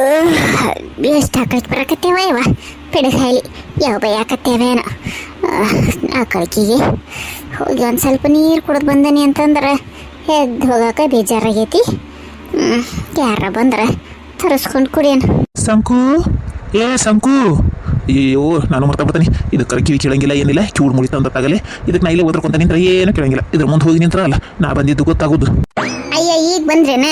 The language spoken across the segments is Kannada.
ಎಷ್ಟು ಹಾಕಕ್ಕೆ ಬರಕತ್ತೇವ ಇವ? ಪಿಡಗಾಯಿ ಯಾವ ಬೈಯಾಕತ್ತೇವೇನೋ ಆ ಹೋಗಿ ಒಂದು ಸ್ವಲ್ಪ ನೀರು ಕುಡಿದು ಬಂದನಿ ಅಂತಂದ್ರೆ ಎದ್ದು ಹೋಗಾಕ ಬೇಜಾರಾಗೈತಿ. ಯಾರ ಬಂದ್ರೆ ತರಿಸ್ಕೊಂಡು ಕುಡಿಯೋಣ ಸಂಕು ಏ ಸಂಕು ಅಯ್ಯೋ ನಾನು ಮರ್ತಾ ಬರ್ತೀನಿ. ಇದು ಕಿವಿ ಕೇಳಂಗಿಲ್ಲ, ಏನಿಲ್ಲ ಕಿವಿಡ್ ಮುಳಿತ ಅಂತ ಇದಕ್ಕೆ ನಾ ಇಲ್ಲೇ ಓದ್ಕೊಂತ ನಿಂತ್ರ, ಏನು ಕೇಳಂಗಿಲ್ಲ. ಇದ್ರ ಮುಂದೆ ಹೋಗಿ ನಿಂತ್ರ ಅಲ್ಲ ನಾ ಬಂದಿದ್ದು ಗೊತ್ತಾಗೋದು. ಬಂದ್ರೇನ?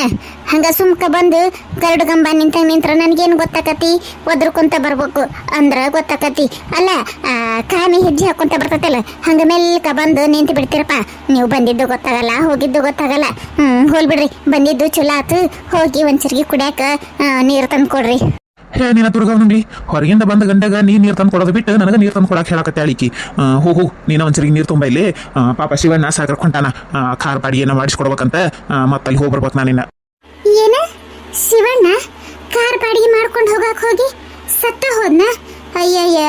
ಹಂಗ ಸುಮ್ಕ ಬಂದು ಕರಡು ಗಂಬ ನಿಂತ ನಿಂತ್ರ ನನಗೇನು ಗೊತ್ತಾಕತಿ? ಒದ್ರಕೊಂತ ಬರ್ಬೇಕು ಅಂದ್ರ ಗೊತ್ತಾಕತಿ. ಅಲ್ಲ ಕಾಮಿ ಹೆಜ್ಜೆ ಹಾಕೊಂತ ಬರ್ತೈತಲ್ಲ, ಹಂಗ ಮೆಲ್ಕ ಬಂದು ನಿಂತು ಬಿಡ್ತೀರಪ್ಪ. ನೀವು ಬಂದಿದ್ದು ಗೊತ್ತಾಗಲ್ಲ, ಹೋಗಿದ್ದು ಗೊತ್ತಾಗಲ್ಲ. ಹ್ಞೂ ಹೋಲ್ ಬಿಡ್ರಿ ಬಂದಿದ್ದು ಚಲೋ ಆತು. ಹೋಗಿ ಒಂದ್ಸರಿಗೆ ಕುಡಿಯಾಕ ನೀರು ತಂದು ಕೊಡ್ರಿ ಹೇ ನೀನ ಬಿ ಹೊರಗಿಂದ ಬಂದ ಗಂಡಗ ನೀ ನೀರು ತಂದು ಕೊಡೋದು ಬಿಟ್ಟು ನನಗೆ ನೀರು ತಂದು ಕೊಡಕ್ಕೆ ಹೇಳಕತ್ತೆ ಅಳಿಕಿ ಹೂ ನೀನು ಒಂದ್ಸರಿ ನೀರು ತುಂಬ ಇಲ್ಲಿ. ಪಾಪ ಶಿವಣ್ಣ ಸಾಗರ ಕೊಂಟಾನ ಖಾರ ಬಾಡಿಗೆನ ಮಾಡಿಸ್ಕೊಡ್ಬೇಕಂತ ಮತ್ತೆ ಅಲ್ಲಿ ಹೋಗಿ ಬರ್ಬೇಕು ನಾನಿನ್ನ ಏನ? ಶಿವಣ್ಣ ಕಾರ್ ಬಾಡಿಗೆ ಮಾಡ್ಕೊಂಡು ಹೋಗಕ್ ಹೋಗಿ ಸತ್ತ ಹೋದ್ನ? ಅಯ್ಯಯ್ಯ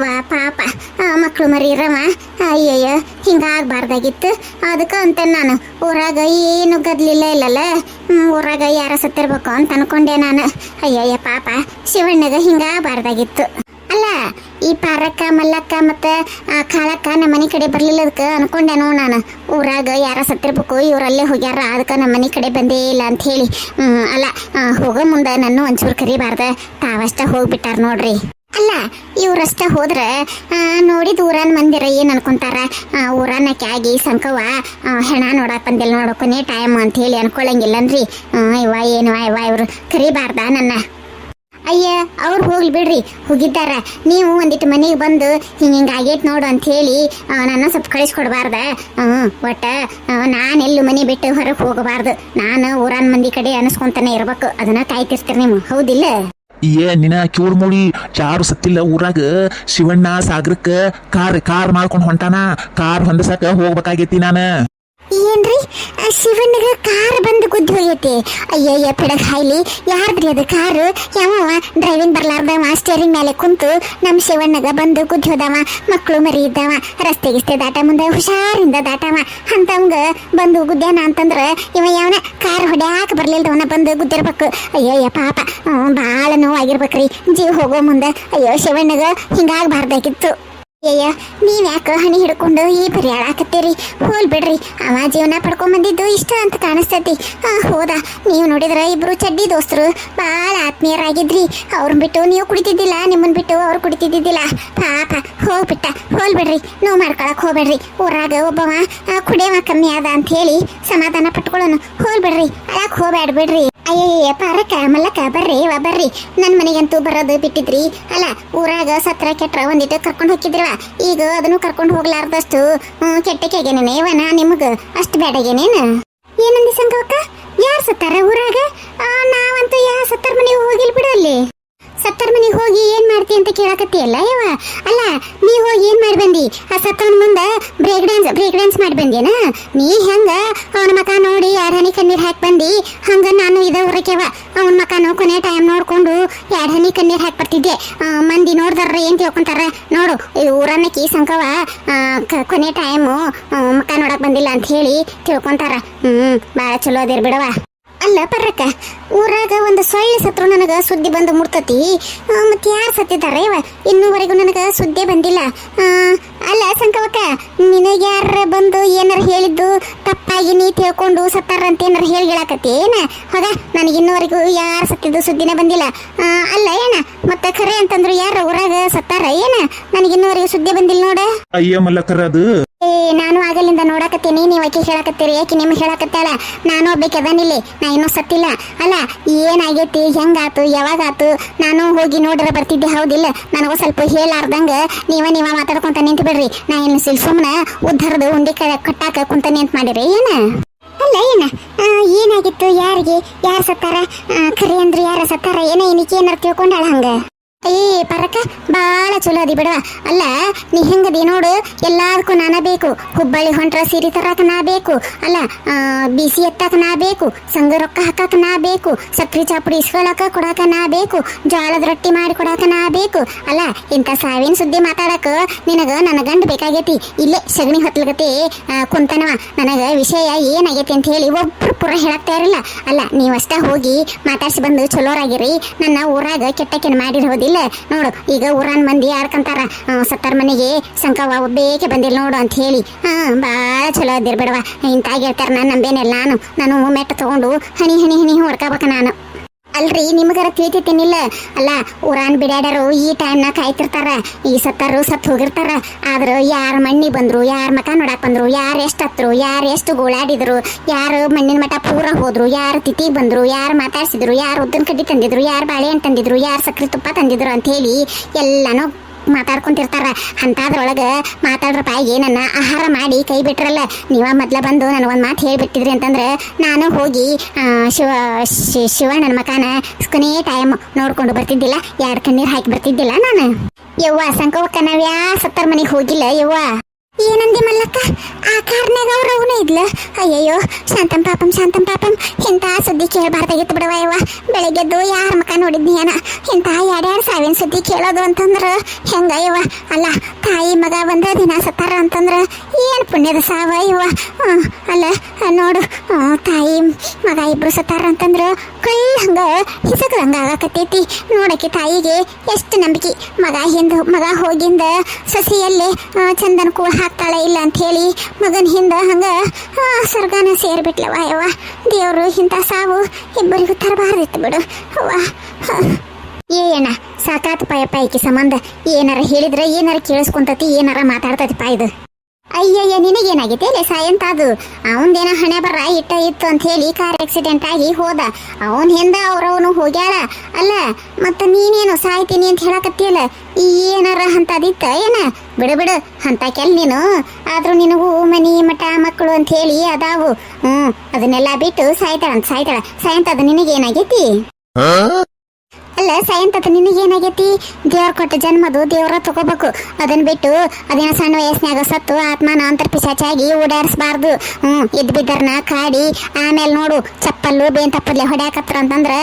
ವಾ ಪಾಪ. ಮಕ್ಕಳು ಮರಿರವ. ಅಯ್ಯಯ್ಯ, ಹಿಂಗಾಗಬಾರ್ದಾಗಿತ್ತು. ಅದಕ್ಕೆ ಅಂತ ನಾನು, ಊರಾಗ ಏನು ಗದ್ಲಿಲ್ಲ ಇಲ್ಲಲ್ಲ. ಊರಾಗ ಯಾರ ಸತ್ತಿರ್ಬೇಕು ಅಂತ ಅನ್ಕೊಂಡೆ ನಾನು. ಅಯ್ಯಯ್ಯ, ಪಾಪ. ಶಿವಣ್ಣಗ ಹಿಂಗಾಗಬಾರ್ದಾಗಿತ್ತು. ಅಲ್ಲ, ಈ ಪಾರಕ್ಕ, ಮಲ್ಲಕ್ಕ ಮತ್ತೆ ಕಾಳಕ್ಕ ನಮ್ಮ ಮನೆ ಕಡೆ ಬರ್ಲಿಲ್ಲದಕ್ಕೆ ಅನ್ಕೊಂಡೆನೋ ನಾನು. ಊರಾಗ ಯಾರ ಸತ್ತಿರ್ಬೇಕು, ಇವರಲ್ಲೇ ಹೋಗ್ಯಾರ. ಅದಕ್ಕೆ ನಮ್ಮ ಮನೆ ಕಡೆ ಬಂದೇ ಇಲ್ಲ ಅಂತ ಹೇಳಿ. ಅಲ್ಲ ಹೋಗೋ ಮುಂದೆ ನನ್ನ ಒಂಚೂರು ಕರಿಬಾರ್ದ. ತಾವಷ್ಟ ಹೋಗ್ಬಿಟ್ಟಾರ ನೋಡ್ರಿ. ಅಲ್ಲ ಇವ್ರಷ್ಟ ಹೋದ್ರ ನೋಡಿ ಊರನ್ ಮಂದಿರ ಏನ್ ಅನ್ಕೊಂತಾರ? ಊರನ್ನ ಕ್ಯಾಗಿ ಸಂಕವ ಹೆಣ ನೋಡಕ್ ಬಂದಿಲ್ಲ ನೋಡಕೊನೆ ಟೈಮ್ ಅಂತ ಹೇಳಿ ಅನ್ಕೊಳಂಗಿಲ್ಲನ್ರಿ. ಇವ ಏನು ಇವ, ಇವ್ರು ಕರಿಬಾರ್ದ ನನ್ನ? ಅಯ್ಯ, ಅವ್ರು ಹೋಗ್ಲಿ ಬಿಡ್ರಿ, ಹೋಗಿದ್ದಾರ. ನೀವು ಒಂದಿಟ್ಟು ಮನೆಗೆ ಬಂದು ಹಿಂಗ ಹಿಂಗ ಆಗೈತ್ ನೋಡು ಅಂತ ಹೇಳಿ ನನ್ನ ಸ್ವಲ್ಪ ಕಳಿಸ್ಕೊಡ್ಬಾರ್ದ? ಹ್ಞೂ ಒಟ್ಟ ನಾನು ಎಲ್ಲೂ ಮನೆ ಬಿಟ್ಟು ಹೊರಗೆ ಹೋಗಬಾರ್ದು? ನಾನು ಊರನ್ ಮಂದಿ ಕಡೆ ಅನಿಸ್ಕೊಂತಾನೆ ಇರ್ಬೇಕು. ಅದನ್ನ ಕಾಯ್ತಿರ್ತೀರಿ ನೀವು. ಹೌದಿಲ್ಲ? ಏ ನಿನ ಕ್ಯೂರ್ ಮೂಡಿ ಯಾರು ಸತ್ತಿಲ್ಲ ಊರಾಗ ಶಿವಣ್ಣ ಸಾಗರಕ್ಕ ಕಾರ್ ಕಾರ್ ಮಾಡ್ಕೊಂಡು ಹೊಂಟಾನ. ಕಾರ್ ಹೊಂದಸಕ್ಕೆ ಹೋಗ್ಬೇಕಾಗೈತಿ ನಾನು. ಏನ್ರಿ? ಶಿವನಿಗ ಕಾರ್ ಬಂದು ಗುದ್ದು ಹೋಗೈತಿ. ಅಯ್ಯಯ್ಯ ಪಿಡಗ್ ಹಾಯ್ಲಿ ಯಾರ್ದ್ರಿ ಅದು ಕಾರು? ಯಾವ ಡ್ರೈವಿಂಗ್ ಬರ್ಲಾರ್ದವ ಸ್ಟೇರಿಂಗ್ ಮೇಲೆ ಕುಂತು ನಮ್ಮ ಶಿವಣ್ಣಗ ಬಂದು ಗುದ್ದು ಹೋದವ ಮಕ್ಕಳು ಮರಿ ಇದ್ದವ, ರಸ್ತೆ ಗಿಸ್ತೆ ದಾಟ ಮುಂದೆ ಹುಷಾರಿಂದ ದಾಟವ. ಅಂತವಂಗ ಬಂದು ಗುದ್ದ್ಯಾನ ಅಂತಂದ್ರೆ ಇವ ಯಾವನ? ಕಾರ್ ಹೊಡ್ಯಾಕ ಬರ್ಲಿಲ್ದವನ ಬಂದು ಗುದ್ದಿರ್ಬೇಕು. ಅಯ್ಯಯ್ಯ ಪಾಪ ಭಾಳ ನೋವಾಗಿರ್ಬೇಕ್ರಿ. ಜೀವ ಹೋಗೋ ಮುಂದೆ, ಅಯ್ಯೋ ಶಿವಣ್ಣಗ ಹಿಂಗಾಗ್ಬಾರ್ದಾಗಿತ್ತು. ಅಯ್ಯ ನೀವ್ ಯಾಕೆ ಹನಿ ಹಿಡ್ಕೊಂಡು ಈ ಬರಿ ಹಾಳಾಕತ್ತೀರಿ ಹೋಲ್ ಬಿಡ್ರಿ. ಅವ ಜೀವನ ಪಡ್ಕೊಂಡ್ಬಂದಿದ್ದು ಇಷ್ಟ ಅಂತ ಕಾಣಿಸ್ತೈತಿ. ಆ, ಹೋದ. ನೀವು ನೋಡಿದ್ರ ಇಬ್ರು ಚಡ್ಡಿ ದೋಸ್ತರು? ಬಾಳ ಆತ್ಮೀಯರಾಗಿದ್ರಿ. ಅವ್ರನ್ನ ಬಿಟ್ಟು ನೀವು ಕುಡಿತಿದ್ದಿಲ್ಲ, ನಿಮ್ಮನ್ ಬಿಟ್ಟು ಅವ್ರು ಕುಡಿತಿದ್ದಿದ್ದಿಲ್ಲ. ಪಾಪ, ಹೋಗ್ಬಿಟ್ಟ. ಹೋಲ್ ಬಿಡ್ರಿ. ನೋವು ಮಾಡ್ಕೊಳಕ್ ಹೋಗ್ಬೇಡ್ರಿ. ಊರಾಗ ಒಬ್ಬವ ಕುಡಿಯವ ಕಮ್ಮಿ ಅದ ಅಂತ ಹೇಳಿ ಸಮಾಧಾನ ಪಟ್ಕೊಳ್ಳೋನು. ಹೋಲ್ ಬಿಡ್ರಿ. ಅಳಕ್ ಹೋಗ್ಬೇಡ ಬಿಡ್ರಿ ಅಯ್ಯಯ್ಯ ಪಾರಕ, ಮಲ್ಲಕ, ಬರ್ರಿ, ವಾ, ಬರ್ರಿ. ನನ್ನ ಮನೆಗಂತೂ ಬರೋದು ಬಿಟ್ಟಿದ್ರಿ. ಅಲ್ಲ, ಊರಾಗ ಸತ್ರ ಕೆಟ್ರ ಒಂದಿಟ್ಟು ಕರ್ಕೊಂಡು ಹೋಗಿದ್ರವ ಈಗ ಅದನ್ನು ಕರ್ಕೊಂಡು ಹೋಗ್ಲಾರ್ದಷ್ಟು ಕೆಟ್ಟಕ್ಕಾಗೇನೇನೆ ನಾ ನಿಮಗ. ಅಷ್ಟು ಬೇಡಗೇನೇನ ಏನಂದಿ ಸಂಗವಕ್ಕ ಯಾರು ಸತ್ತಾರ ಊರಾಗ? ನಾವಂತೂ ಯಾ ಸತ್ತರ ಮನೆಗೆ ಹೋಗಿಲ್ ಬಿಡು ಅಲ್ಲಿ. ಸತ್ತರ್ ಮನೆಗೆ ಹೋಗಿ ಏನ್ ಮಾಡ್ತಿ ಅಂತ ಕೇಳಕತ್ತಿಯಲ್ಲ ಯವ ಅಲ್ಲ, ನೀ ಹೋಗಿ ಮಾಡಿ ಬಂದಿ. ಆ ಸತ್ತವನ ಮುಂದೆ ಬ್ರೇಕ್ ಡ್ಯಾನ್ಸ್ ಬ್ರೇಕ್ ಡ್ಯಾನ್ಸ್ ಮಾಡಿ ಬಂದೇನ ನೀ ಹೆಂಗ ಅವನ ಮಕ ನೋಡಿ ಎರಡು ಹನಿ ಕಣ್ಣೀರ್ ಹಾಕಿ ಬಂದಿ? ಹಂಗ ನಾನು ಇದ ಊರಕ್ಕೆವ. ಅವನ ಮಕನು ಕೊನೆ ಟೈಮ್ ನೋಡ್ಕೊಂಡು ಎರಡು ಹನಿ ಕಣ್ಣೀರ್ ಹಾಕಿ ಬರ್ತಿದ್ದೆ. ಮಂದಿ ನೋಡ್ದಾರ ಏನ್ ತಿಳ್ಕೊಂತಾರ? ನೋಡು ಇದು ಊರನ್ನಕಿ ಸಂಕವ ಕೊನೆ ಟೈಮು ಮಕ ನೋಡಕ್ ಬಂದಿಲ್ಲ ಅಂತ ಹೇಳಿ ತಿಳ್ಕೊಂತಾರ. ಹ್ಮ್, ಬಾಳ ಚಲೋ ಅದಿರ್ ಬಿಡವ ಅಲ್ಲ, ಪರ್ರಕ್ಕ. ಊರಾಗ ಒಂದು ಸೊಳ್ಳೆ ಸತ್ರು ನನಗೆ ಸುದ್ದಿ ಬಂದು ಮುಡ್ತತಿ ಮತ್ತೆ ಯಾರು ಸತ್ತಿದ್ದಾರೆ ಇವ? ಇನ್ನೂವರೆಗೂ ನನಗೆ ಸುದ್ದಿ ಬಂದಿಲ್ಲ. ಅಲ್ಲ, ಸಂಕವಕ್ಕ, ನಿನಗೆ ಯಾರ ಬಂದು ಏನಾರ ಹೇಳಿದ್ದು ತಪ್ಪಾಗಿ ನೀ ತಿಳ್ಕೊಂಡು ಸತ್ತಾರ ಅಂತ ಏನಾರ ಹೇಳಿ ಹೇಳಕತ್ತಿ, ಏನ? ಹೋಗ, ನನಗೆ ಇನ್ನೂವರೆಗೂ ಯಾರು ಸತ್ತಿದ್ದು ಸುದ್ದಿನೇ ಬಂದಿಲ್ಲ. ಅಲ್ಲ, ಏನ? ಮತ್ತೆ ಖರೆ ಅಂತಂದ್ರು ಯಾರ ಊರಾಗ ಸತ್ತಾರ? ಏನ? ನನಗೆ ಇನ್ನೂವರೆಗೂ ಸುದ್ದಿ ಬಂದಿಲ್ಲ ನೋಡ. ಅಯ್ಯ ಮಲ್ಲಕರ ಅದು. ಏ ನಾನು ಆಗಲಿಂದ ನೋಡಕತ್ತೀನಿ. ನೀವು ಆಕೆ ಹೇಳಕತ್ತೀರಿ. ಯಾಕೆ ನಿಮ್ಗೆ ಹೇಳಕತ್ತಾಳ ನಾನು ಒಬ್ಬಕ್ಕೆ ಅದನ್ನಿಲ್ಲಿ ನಾ ಇನ್ನೂ ಸತ್ತಿಲ್ಲ. ಅಲ್ಲ ಏನಾಗೈತಿ? ಹೆಂಗಾತು? ಯಾವಾಗಾತು? ನಾನು ಹೋಗಿ ನೋಡ್ರ ಬರ್ತಿದ್ದೆ. ಹೌದಿಲ್ಲ. ನನಗೂ ಸ್ವಲ್ಪ ಹೇಳಾರ್ದಂಗ ನೀವ ನೀವ ಮಾತಾಡ್ಕೊಂತ ನಿಂತು ಬಿಡ್ರಿ ನಾ ಇನ್ನು ಸಿಲ್ ಸುಮ್ಮನೆ ಉದ್ದರದು ಉಂಡಿ ಕಟ್ಟಾಕ ಕುಂತ ನಿಂತ ಮಾಡಿರಿ. ಏನ? ಅಲ್ಲ, ಏನ? ಏನಾಗಿತ್ತು? ಯಾರಿಗೆ? ಯಾರು ಸತ್ತಾರ? ಖರೆ ಅಂದ್ರೆ ಯಾರ ಸತ್ತಾರ? ಏನ ಏನಕ್ಕೆ ಏನಾರ ತಿಳ್ಕೊಂಡಾಳ ಹಂಗ? ಏ, ಪರಕ, ಬಾಳ ಚಲೋ ಅದಿ ಬಿಡವ. ಅಲ್ಲ, ನೀ ಹೆಂಗದಿ ನೋಡು, ಎಲ್ಲದಕ್ಕೂ ನಾನ ಬೇಕು. ಹುಬ್ಬಳ್ಳಿ ಹೊಂಟ್ರ ಸೀರೆ ತರಾಕ ನಾ ಬೇಕು. ಅಲ್ಲ ಬಿಸಿ ಎತ್ತಾಕ ನಾ ಬೇಕು. ಸಂಘ ರೊಕ್ಕ ಹಾಕಾಕ ನಾ ಬೇಕು. ಸಕ್ರಿ ಚಾಪುಡಿ ಇಸ್ಕೊಳಕ ಕೊಡಾಕ ನಾ ಬೇಕು. ಜೋಳದ ರೊಟ್ಟಿ ಮಾಡಿ ಕೊಡಾಕ ನಾ ಬೇಕು. ಅಲ್ಲ ಇಂಥ ಸಾವಿನ ಸುದ್ದಿ ಮಾತಾಡಕ ನಿನಗ ನನ್ನ ಗಂಡ ಬೇಕಾಗೈತಿ. ಇಲ್ಲೇ ಸಗಣಿ ಹೊತ್ಲಗತಿ ಕುಂತನವ. ನನಗ ವಿಷಯ ಏನಾಗೈತಿ ಅಂತ ಹೇಳಿ ಒಬ್ರು ಪುರ ಹೇಳಕ್ತಾ ಇರಲ್ಲ ಅಲ್ಲ, ನೀವಷ್ಟ ಹೋಗಿ ಮಾತಾಡ್ಸಿ ಬಂದು ಚಲೋರಾಗಿರಿ. ನನ್ನ ಊರಾಗ ಕೆಟ್ಟಕೆನ್ ಮಾಡಿರೋದಿಲ್ಲ ನೋಡು, ಈಗ ಊರನ್ ಮಂದಿ ಯಾರ್ಕಂತಾರ ಸತ್ತಾರ ಮನೆಗೆ ಸಂಕವ ಬೇಕೆ ಬಂದಿಲ್ಲ ನೋಡು ಅಂತ ಹೇಳಿ. ಹಾ, ಬಾಳ ಚಲೋ ಅದಿರ್ಬಿಡವ ಇಂತಾಗಿರ್ತಾರ ನಾನು ನಂಬೇನಿಲ್ಲ ನಾನು. ನಾನು ಮೆಟ್ಟ ತಗೊಂಡು ಹನಿ ಹನಿ ಹನಿ ಹೊಡ್ಕೋಬೇಕ ನಾನು. ಅಲ್ರಿ, ನಿಮಗಾರ ತಿಳಿತೈತೇನಿಲ್ಲ ಅಲ್ಲ, ಊರಾನ್ ಬಿಡಾಡರು ಈ ಟೈಮ್ನ ಕಾಯ್ತಿರ್ತಾರ. ಈ ಸತ್ತರು ಸತ್ತು ಹೋಗಿರ್ತಾರ. ಆದ್ರ ಯಾರ ಮಣ್ಣಿ ಬಂದ್ರು, ಯಾರ ಮಕ ನೋಡಕ್ ಬಂದ್ರು, ಯಾರು ಎಷ್ಟು ಹತ್ರು, ಯಾರು ಎಷ್ಟು ಗೋಳಾಡಿದ್ರು, ಯಾರು ಮಣ್ಣಿನ ಮಠ ಪೂರ ಹೋದ್ರು, ಯಾರು ತಿಥಿಗೆ ಬಂದ್ರು, ಯಾರು ಮಾತಾಡ್ಸಿದ್ರು, ಯಾರು ಉದ್ದನ್ ಕಡ್ಡಿ ತಂದಿದ್ರು, ಯಾರು ಬಾಳೆಹಣ್ಣು ತಂದಿದ್ರು, ಯಾರು ಸಕ್ರೆ ತುಪ್ಪ ತಂದಿದ್ರು ಅಂತ ಹೇಳಿ ಎಲ್ಲಾನು ಮಾತಾಡ್ಕೊಂತಿರ್ತಾರ. ಅಂತಾದ್ರೊಳಗ ಮಾತಾಡ್ರಪ್ಪ, ಏನನ್ನ ಆಹಾರ ಮಾಡಿ ಕೈ ಬಿಟ್ರಲ್ಲ. ನೀವ ಮೊದ್ಲ ಬಂದು ನನಗೊಂದು ಮಾತು ಹೇಳಿಬಿಟ್ಟಿದ್ರಿ ಅಂತಂದ್ರೆ ನಾನು ಹೋಗಿ ಶಿವ, ಶಿ- ಶಿವಣ್ಣನ ಮಕಾನ ಕೊನೇ ಟೈಮ್ ನೋಡ್ಕೊಂಡು ಬರ್ತಿದ್ದಿಲ್ಲ. ಎರಡು ಕಣ್ಣೀರ್ ಹಾಕಿ ಬರ್ತಿದ್ದಿಲ್ಲ ನಾನು. ಯವ್ವ ಸಂಕವ ಕನವ್ಯಾ ಯಾ ಸತ್ತರ ಮನೆಗೆ ಹೋಗಿಲ್ಲ ಯವ್ವ? ಏನಂದಿ ಮಲ್ಲಕ್ಕ? ಆ ಕಾರ್ನಾಗ ಅವ್ರ ಅವನು ಇದ್ಲ. ಅಯ್ಯಯ್ಯೋ ಶಾಂತಂ ಪಾಪಂ ಶಾಂತಂ ಪಾಪಂ. ಇಂಥ ಸುದ್ದಿ ಕೇಳಬಾರ್ದಾಗಿತ್ತು ಬಿಡವ ಯವ್ವ. ಬೆಳಗ್ಗೆದ್ದು ಯಾರ ಮಕ ನೋಡಿದ್ನಿ ಏನ ಇಂಥ ಎರಡೆರಡು ಸಾವಿನ ಸುದ್ದಿ ಕೇಳೋದು ಅಂತಂದ್ರೆ ಹೆಂಗ ಯವ್ವ? ಅಲ್ಲ ತಾಯಿ ಮಗ ಒಂದ ದಿನ ಸತ್ತಾರ ಅಂತಂದ್ರೆ ಏನು ಪುಣ್ಯದ ಸಾವ ಹ್ಮ್, ಅಲ್ಲ ನೋಡು. ತಾಯಿ ಮಗ ಇಬ್ರು ಸತ್ತಾರ ಅಂತಂದ್ರೆ ಕೈ ಹಂಗ ಹಿಸಕದಂಗ ಆಗಕತ್ತೈತಿ. ನೋಡಕ್ಕೆ ತಾಯಿಗೆ ಎಷ್ಟು ನಂಬಿಕೆ. ಮಗ ಹಿಂದ ಮಗ ಹೋಗಿಂದ ಸಸಿಯಲ್ಲಿ ಚಂದನ ಕೂಡ ಹಾಕ್ತಾಳೆ ಇಲ್ಲ ಅಂತ ಹೇಳಿ ಮಗನ ಹಿಂದೆ ಹಂಗೆ ಸ್ವರ್ಗನ ಸೇರಿಬಿಟ್ಲವ ಯವ್ವ. ದೇವರು ಇಂಥ ಸಾವು ಇಬ್ಬರಿಗೂ ತರಬಾರ್ದಿತ್ತು ಬಿಡು. ಅವ್ವ, ಹ. ಏನ ಸಾಕಾತ್ ಪಾಯಪ್ಪ ಈಕೆ ಸಂಬಂಧ. ಏನಾರ ಹೇಳಿದ್ರೆ ಏನಾರ ಕೇಳಿಸ್ಕೊಂತತಿ, ಏನಾರ ಮಾತಾಡ್ತತಿಪ್ಪ ಇದು. ಅಯ್ಯಯ್ಯ, ನಿನಗೇನಾಗೈತೆ? ಹೇಳಿ ಸಾಯಂತ ಅದು. ಅವನದೇನ ಹಣೆ ಬರ ಇಟ್ಟ ಇತ್ತು ಅಂತ ಹೇಳಿ ಕಾರ್ ಆಕ್ಸಿಡೆಂಟ್ ಆಗಿ ಹೋದ. ಅವನ್ ಹಿಂದ ಅವ್ರವನು ಹೋಗ್ಯಾಳ? ಅಲ್ಲ, ಮತ್ತೆ ನೀನೇನು ಸಾಯ್ತೀನಿ ಅಂತ ಹೇಳಕತ್ತಿಯಲ್ಲ? ಈ ಏನಾರ ಅಂತದಿತ್ತ ಏನ? ಬಿಡು ಬಿಡು ಅಂತ ಕೆಲ್ ನೀನು. ಆದ್ರೂ ನಿನಗೂ ಮನಿ, ಮಠ, ಮಕ್ಕಳು ಅಂತ ಹೇಳಿ ಅದಾವು. ಹ್ಮ್, ಅದನ್ನೆಲ್ಲ ಬಿಟ್ಟು ಸಾಯ್ತಾಳ ಅಂತ ಸಾಯ್ತಾಳ. ಸಾಯಂತ, ಅದು ನಿನಗೇನಾಗೈತಿ? ಅಲ್ಲ ಸಾಯಂತದ ನಿನಗೇನಾಗೈತಿ? ದೇವ್ರ ಕೊಟ್ಟ ಜನ್ಮದು ದೇವ್ರ ತಗೋಬೇಕು. ಅದನ್ನ ಬಿಟ್ಟು ಅದೇನೋ ಸಣ್ಣ ವಯಸ್ಸಿನಾಗ ಸತ್ತು ಆತ್ಮನ ಅಂತರ್ ಪಿಶಾಚಾಗಿ ಓಡಾಡಿಸ್ಬಾರ್ದು. ಹ್ಮ್, ಎದ್ ಬಿದ್ದರ್ನ ಕಾಡಿ, ಆಮೇಲೆ ನೋಡು, ಚಪ್ಪಲ್ಲು, ಬೇನ್ ತಪ್ಪಲ್ಲಿ ಹೊಡ್ಯಾಕತ್ರ ಅಂತಂದ್ರ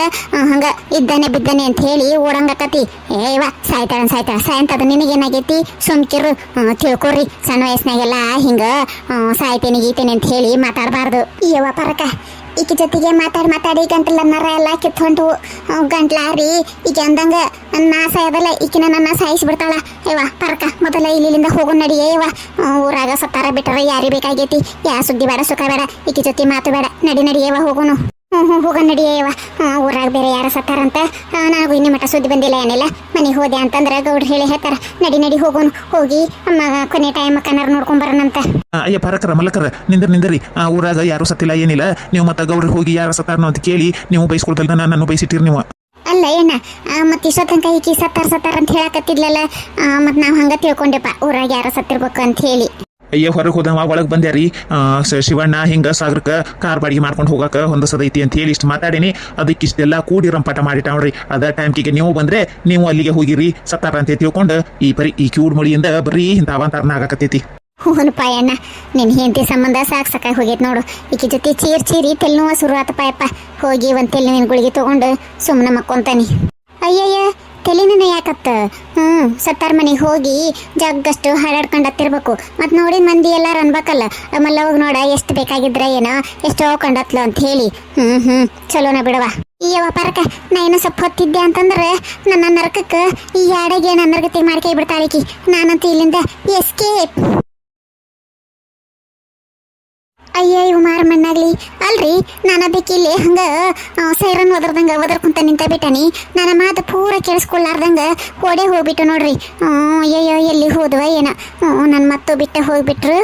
ಹಂಗ ಇದ್ದಾನೆ ಬಿದ್ದಾನೆ ಅಂತ ಹೇಳಿ ಓಡಂಗಕತಿ. ಏವ ಸಾಯ್ತಾಳ ಸಾಯ್ತಾಳ. ಸಾಯಂತದ ನಿನಗೇನಾಗೈತಿ? ಸುಮ್ಕಿರು ತಿಳ್ಕೊರಿ. ಸಣ್ಣ ವಯಸ್ಸಿನಾಗೆಲ್ಲ ಹಿಂಗ ಸಾಯ್ತೇನೆ, ಗೀತೇನೆ ಅಂತ ಹೇಳಿ ಮಾತಾಡಬಾರ್ದು. ಯವ್ವ ಪರಕ. ಈಕಿ ಜೊತೆಗೆ ಮಾತಾಡಿ ಮಾತಾಡಿ ಗಂಟಲ ನರ ಎಲ್ಲ ಕಿತ್ಕೊಂಡು ಗಂಟ್ಲಾರಿ ಈಕೆ ಅಂದಂಗ ನಾ ಸಾಯದಲ್ಲ ಈಕಿನ ನನ್ನ ಸಾಯಿಸ್ಬಿಡ್ತಾಳ ಏವ ಪರ್ಕ, ಮೊದಲ ಇಲ್ಲಿಂದ ಹೋಗು ನಡಿಯೇ ಇವ. ಊರಾಗ ಸತ್ತಾರ ಬಿಟ್ಟರೆ ಯಾರಿ ಬೇಕಾಗೈತಿ? ಯಾ ಸುದ್ದಿ ಬೇಡ, ಸುಖ ಬೇಡ ಈಕೆ ಜೊತೆ ಮಾತು ಬೇಡ, ನಡಿ ನಡಿಯೇವ ಹೋಗುನು. ಹ್ಞೂ ಹ್ಞೂ ಹೋಗ ನಡಿಯವ ಊರಾಗ ಬೇರೆ ಯಾರ ಸತ್ತಾರಂತ. ನಾವು ನನಗೂ ಇನ್ನೂ ಮಟ ಸುದ್ದಿ ಬಂದಿಲ್ಲ ಏನಿಲ್ಲ. ಮನೆಗೆ ಹೋದೆ ಅಂತಂದ್ರೆ ಗೌಡ್ರು ಹೇಳಿ ಹೇಳ್ತಾರ. ನಡಿ ನಡಿ ಹೋಗೋನು. ಹೋಗಿ ಅಮ್ಮ ಕೊನೆ ಟೈಮ್ ಕನ್ನಡ ನೋಡ್ಕೊಂಡ್ ಬರೋಣಂತ. ಆ, ಅಯ್ಯ ಪರಕರ ಮಲಕರ ನಿಂದ್ರ ನಿಂದರಿ. ಆ ಊರಾಗ ಯಾರು ಸತ್ತಿಲ್ಲ ಏನಿಲ್ಲ. ನೀವು ಮತ್ತೆ ಗೌಡ್ರಿಗೆ ಹೋಗಿ ಯಾರು ಸತ್ತಾರನೋ ಅಂತ ಕೇಳಿ ನೀವು ಬೈಸ್ಕೊಳ್ದಲ್ದ ನನ್ನನ್ನು ಬೈಸಿಟ್ಟಿರಿ ನೀವು. ಅಲ್ಲ ಏನ? ಮತ್ತೆ ಇಷ್ಟೋ ತನಕ ಈಕಿ ಸತ್ತಾರ ಸತ್ತಾರ ಅಂತ ಹೇಳಕತ್ತಿದ್ಲಲ್ಲ. ಮತ್ತೆ ನಾವು ಹಂಗ ತಿಳ್ಕೊಂಡೆಪ್ಪ ಊರಾಗ ಯಾರ ಸತ್ತಿರ್ಬೇಕು ಅಂತ ಹೇಳಿ. ಅಯ್ಯ ಹೊರಗೆ ಹೋದವ ಒಳಗೆ ಬಂದ್ಯಾರಿ ಆ, ಸ- ಶಿವಣ್ಣ ಹಿಂಗ ಸಾಗರಕ್ಕೆ ಕಾರ್ ಬಾಡಿಗೆ ಮಾಡ್ಕೊಂಡು ಹೋಗಾಕ ಹೊಂದಸದೈತಿ ಅಂತ ಹೇಳಿ ಇಷ್ಟು ಮಾತಾಡೀನಿ. ಅದಕ್ಕೆ ಇಷ್ಟೆಲ್ಲ ಕೂಡಿ ರಂಪಾಟ ನೋಡ್ರಿ. ಅದ ಟೈಮ್ಕಿಗೆ ನೀವು ಬಂದ್ರೆ ನೀವು ಅಲ್ಲಿಗೆ ಹೋಗಿರಿ ಸತ್ತಾರ ಅಂತ ತಿಳ್ಕೊಂಡು ಈ ಪರಿ ಈ ಕ್ಯೂಡ್ ಮಳಿಯಿಂದ ಬರೀ ಇಂಥ ಅವಾಂತರನ ಆಗಕತ್ತೈತಿ. ಹೂನು ಪಾಯಣ್ಣ ನಿನ್ ಹೆಂಡತಿ ಸಂಬಂಧ ಸಾಕ್ಸಕ ಸಾಕಾಗಿ ಹೋಗೈತ್ ನೋಡು. ಈಕಿ ಜೊತೆ ಚೀರ್ ಚೀರಿ ಶುರು ಆತ ಪಾಯಪ್ಪ ಹೋಗಿ ಒಂದ್ ತೆಲ್ನುವಿನ ಗುಳಿಗೆ ತಗೊಂಡು ಸುಮ್ಮನೆ ಮಕ್ಕೊಂತಾನಿ. ಅಯ್ಯಯ್ಯ ತಲೆನ ಯಾಕತ್ತ? ಹ್ಮ್, ಸತ್ತಾರ ಮನೆಗೆ ಹೋಗಿ ಜಗ್ಗಷ್ಟು ಹಾಡಾಡ್ಕೊಂಡತ್ತಿರ್ಬೇಕು ಮತ್ ನೋಡಿದ ಮಂದಿ ಎಲ್ಲಾರು ಅನ್ಬೇಕಲ್ಲ, ಆಮೇಲೆ ಹೋಗಿ ನೋಡ ಎಷ್ಟು ಬೇಕಾಗಿದ್ರ ಏನೋ, ಎಷ್ಟೋ ಕಂಡತ್ಲು ಅಂತ ಹೇಳಿ. ಹ್ಮ್ ಹ್ಮ್, ಚಲೋನ ಬಿಡವ ಈ ವ್ಯಾಪಾರಕ್ಕೆ ನಾ ಏನೋ ಸ್ವಲ್ಪ ಹೊತ್ತಿದ್ದೆ ಅಂತಂದ್ರೆ ನನ್ನ ನರಕಕ್ಕೆ ಈ ಯಾಡಗೆ ನನ್ನ ನರಗತಿ ಮಾಡ್ಕೈ ಬಿಡ್ತಾಳಿಕಿ ನಾನಂತೂ ಇಲ್ಲಿಂದ ಎಸ್ಕೇಪ್ ಅಯ್ಯ, ಇವು ಮಾರ ಮಣ್ಣಾಗ್ಲಿ. ಅಲ್ರಿ, ನಾನು ಅದಕ್ಕೆ ಇಲ್ಲಿ ಹಂಗ ಸೈರನ್ ಒದರ್ದಂಗ, ಒದರ್ಕೊಂತ ನಿಂತ ಬಿಟ್ಟನಿ ನನ್ನ ಮಾತು ಪೂರ ಕೇಳಿಸ್ಕೊಳ್ಳಾರ್ದಂಗ ಓಡೇ ಹೋಗ್ಬಿಟ್ಟು ನೋಡ್ರಿ. ಅಯ್ಯಯ್ಯೋ ಎಲ್ಲಿ ಹೋದ್ವ ಏನ. ನನ್ನ ಮತ್ತು ಬಿಟ್ಟ ಹೋಗ್ಬಿಟ್ರು.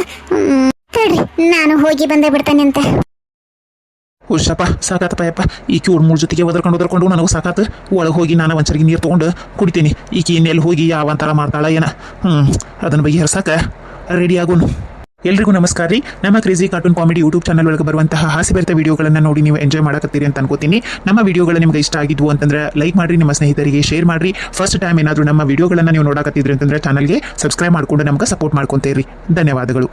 ತಡ್ರಿ, ನಾನು ಹೋಗಿ ಬಂದೇ ಬಿಡ್ತಾನೆ ಅಂತ. ಹುಷಪ್ಪ ಸಾಕಾತಪ್ಪ, ಯಪ್ಪ. ಈಕೆ ಕ್ಯೂಡ್ ಮೂರು ಜೊತೆಗೆ ಒದರ್ಕೊಂಡು ಒದರ್ಕೊಂಡು ನನಗೂ ಸಾಕಾತು. ಒಳಗೆ ಹೋಗಿ ನಾನು ಒಂದ್ಸರಿಗೆ ನೀರು ತೊಗೊಂಡು ಕುಡಿತೀನಿ. ಈಕೆ ಇನ್ನೆಲ್ಲಿ ಹೋಗಿ ಯಾವ ಅಂತರ ಮಾಡ್ತಾಳ, ಏನ. ಹ್ಞೂ ಅದನ್ನ ಬಗೆಹರ್ಸಾಕ ರೆಡಿ ಆಗೋನು. ಎಲ್ರಿಗೂ ನಮಸ್ಕಾರ ರೀ. ನಮ್ಮ crazy cartoon comedy YouTube channel ಒಳಗೆ ಬರುವಂತಹ ಹಾಸ್ಯಭರಿತ ವಿಡಿಯೋಗಳನ್ನು ನೋಡಿ ನೀವು ಎಂಜಾಯ್ ಮಾಡಕತ್ತೀರಿ ಅಂತ ಅನ್ಕೋತೀನಿ. ನಮ್ಮ ವಿಡಿಯೋಗಳು ನಿಮ್ಗೆ ಇಷ್ಟ ಆಗಿದ್ವು ಅಂತಂದ್ರೆ ಲೈಕ್ ಮಾಡ್ರಿ, ನಿಮ್ಮ ಸ್ನೇಹಿತರಿಗೆ ಶೇರ್ ಮಾಡ್ರಿ. ಫಸ್ಟ್ ಟೈಮ್ ಏನಾದರೂ ನಮ್ಮ ವಿಡಿಯೋಗಳನ್ನು ನೀವು ನೋಡಕತ್ತಿದ್ರಿ ಅಂತಂದ್ರೆ ಚಾನಲ್ಗೆ ಸಬ್ಸ್ಕ್ರೈಬ್ ಮಾಡಿಕೊಂಡು ನಮ್ಗೆ ಸಪೋರ್ಟ್ ಮಾಡ್ಕೊತೇರಿ. ಧನ್ಯವಾದಗಳು.